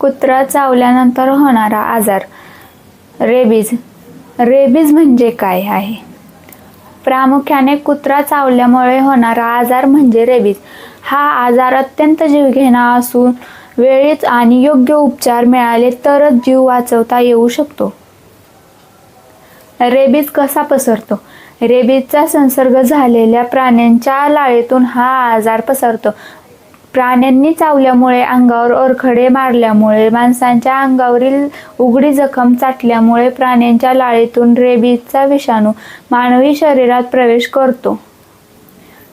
कुत्रा चावल्यानंतर होणारा आजार. रेबीज. रेबीज म्हणजे काय आहे? प्रामुख्याने कुत्रा चावल्यामुळे होणारा आजार म्हणजे रेबीज. हा आजार अत्यंत जीवघेणा असून वेळीच आणि योग्य उपचार मिळाले तरच जीव वाचवता येऊ शकतो. रेबीज कसा पसरतो? रेबीजचा संसर्ग झालेल्या प्राण्यांच्या लाळेतून हा आजार पसरतो. प्राण्यांनी चावल्यामुळे अंगावर ओरखडे मारल्यामुळे माणसांच्या अंगावरील उघडी जखम चाटल्यामुळे प्राण्यांच्या लाळेतून रेबीजचा विषाणू मानवी शरीरात प्रवेश करतो.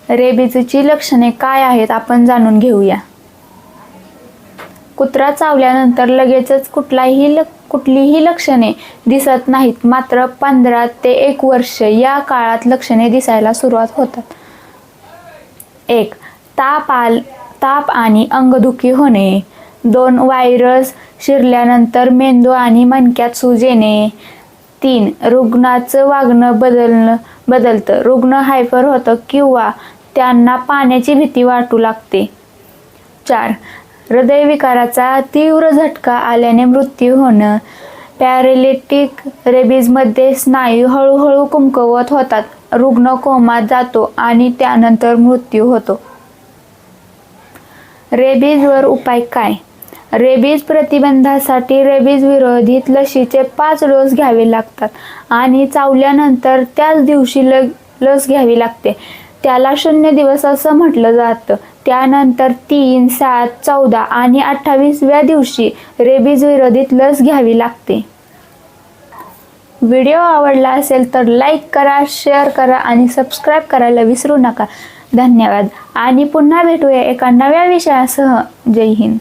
रेबीजची लक्षणे काय आहेत आपण जाणून घेऊया. कुत्रा चावल्यानंतर लगेचच कुठलाही ल कुठलीही लक्षणे दिसत नाहीत. मात्र पंधरा ते एक वर्ष या काळात लक्षणे दिसायला सुरुवात होतात. एक ताप आल ताप आणि अंगदुखी होणे. दोन व्हायरस शिरल्यानंतर मेंदू आणि मणक्यात सूज येणे. तीन रुग्णाचं वागणं बदलणं बदलतं. रुग्ण हायपर होतं किंवा त्यांना पाण्याची भीती वाटू लागते. चार हृदयविकाराचा तीव्र झटका आल्याने मृत्यू होणं. पॅरेलिटिक रेबीजमध्ये स्नायू हळूहळू कुमकवत होतात. रुग्ण कोमात जातो आणि त्यानंतर मृत्यू होतो. रेबीजवर उपाय काय? रेबीज प्रतिबंधासाठी रेबीज विरोधित लशीचे पाच डोस घ्यावे लागतात आणि चावल्यानंतर त्याच दिवशी ल लस घ्यावी लागते. त्याला शून्य दिवस असं म्हटलं जातं. त्यानंतर तीन सात चौदा आणि अठ्ठावीसव्या दिवशी रेबीज विरोधित लस घ्यावी लागते. व्हिडिओ आवडला असेल तर लाईक करा शेअर करा आणि सबस्क्राईब करायला विसरू नका. धन्यवाद. आणि पुन्हा भेटूया एका नव्या विषयासह. जय हिंद.